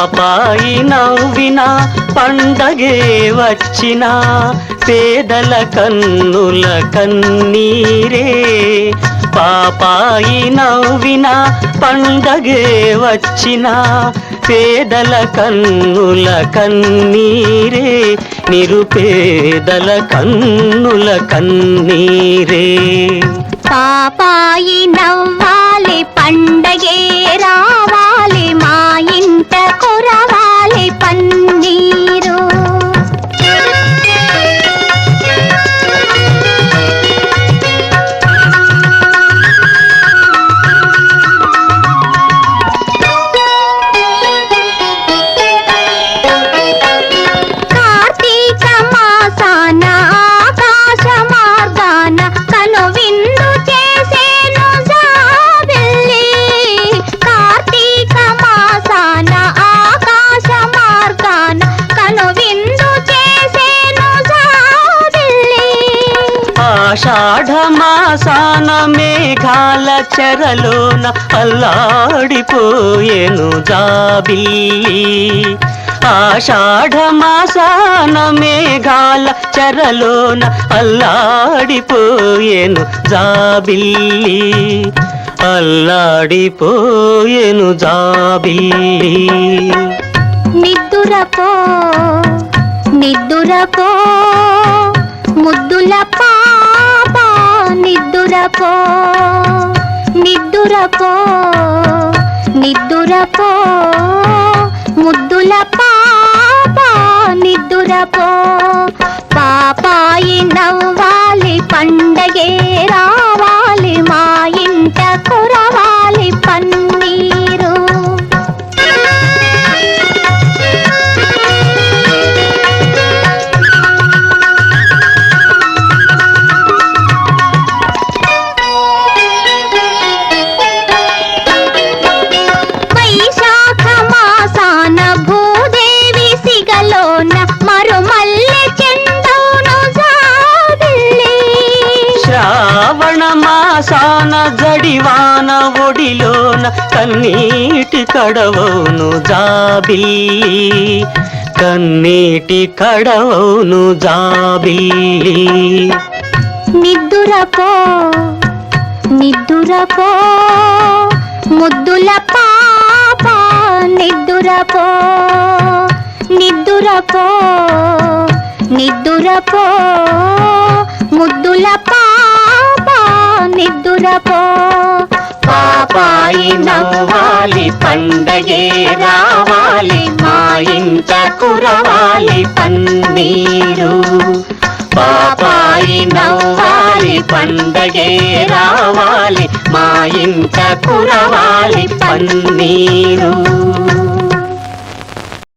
పాపాయి నవ్విన పండగే వచ్చిన పేదల కన్నుల కన్నీరే. పాపాయి నవ్విన పండగే వచ్చిన పేదల కన్నుల కన్నీరే. నిరుపేదల కన్నుల కన్నీరే. పాపాయి నవ్వ ఆషాఢమాసాన మేఘాల చెరలోన అల్లాడిపోయేను జాబిల్లి. ఆషాఢమాసాన మేఘాల చెరలోన అల్లాడిపోయేను జాబిల్లి. అల్లాడిపోయేను జాబిల్లి. నిద్దురపో నిద్దురపో ముద్దులపో నిద్దురపో నిద్దురపో నిద్దురపో ముద్దుల పాప నిద్దురపో. పాపాయి నవ్వాలి పండగే రావాలి మా ఇంట కురవాలి పన్నీరు మాసాన జడివాన ఒడిలోన కన్నీటి కడవౌను జాబిల్లి. కన్నీటి కడవౌను జాబిల్లి. నిద్దురపో నిద్దురపో ముద్దుల పాప నిద్దురపో నిద్దురపో నిద్దురపో ముద్దుల పా నిద్దురపో. పాపాయి నవ్వాలి పండగే రావాలి మా ఇంట కురవాలి పన్నీరు. పాపాయి నవ్వాలి పండగే రావాలి మా ఇంట కురవాలి పన్నీరు.